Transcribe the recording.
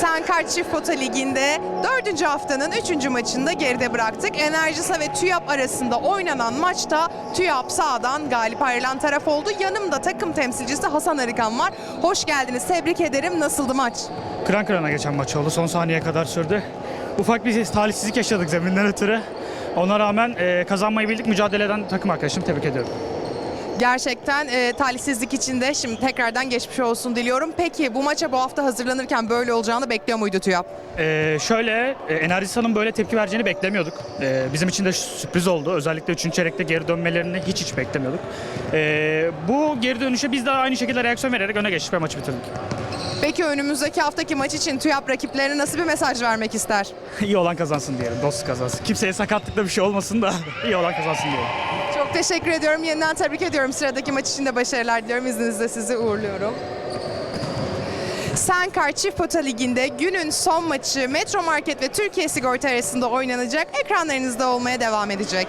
Senkart Çift Pota Ligi'nde 4. haftanın 3. maçında geride bıraktık. Enerjisa ve TÜYAP arasında oynanan maçta TÜYAP sağdan galip ayrılan taraf oldu. Yanımda takım temsilcisi Hasan Arıkan var. Hoş geldiniz. Tebrik ederim. Nasıldı maç? Kıran kırana geçen maç oldu. Son saniyeye kadar sürdü. Ufak bir talihsizlik yaşadık zeminden ötürü. Ona rağmen e, kazanmayı bildik. Mücadele eden takım arkadaşımı tebrik ediyorum. Gerçekten e, talihsizlik içinde şimdi tekrardan geçmiş olsun diliyorum. Peki bu maça bu hafta hazırlanırken böyle olacağını bekliyor muydu TÜYAP? E, şöyle, e, Enerjisa'nın böyle tepki vereceğini beklemiyorduk. E, bizim için de sürpriz oldu. Özellikle 3. çeyrekte geri dönmelerini hiç hiç beklemiyorduk. E, bu geri dönüşe biz de aynı şekilde reaksiyon vererek öne geçtik ve maçı bitirdik. Peki önümüzdeki haftaki maç için TÜYAP rakiplerine nasıl bir mesaj vermek ister? iyi olan kazansın diyelim, dost kazansın. Kimseye sakatlıkta bir şey olmasın da iyi olan kazansın diyelim. Teşekkür ediyorum. Yeniden tebrik ediyorum. Sıradaki maç için de başarılar diliyorum. İzninizle sizi uğurluyorum. Senkar Çift Pota Ligi'nde günün son maçı Metro Market ve Türkiye Sigorta arasında oynanacak. Ekranlarınızda olmaya devam edecek.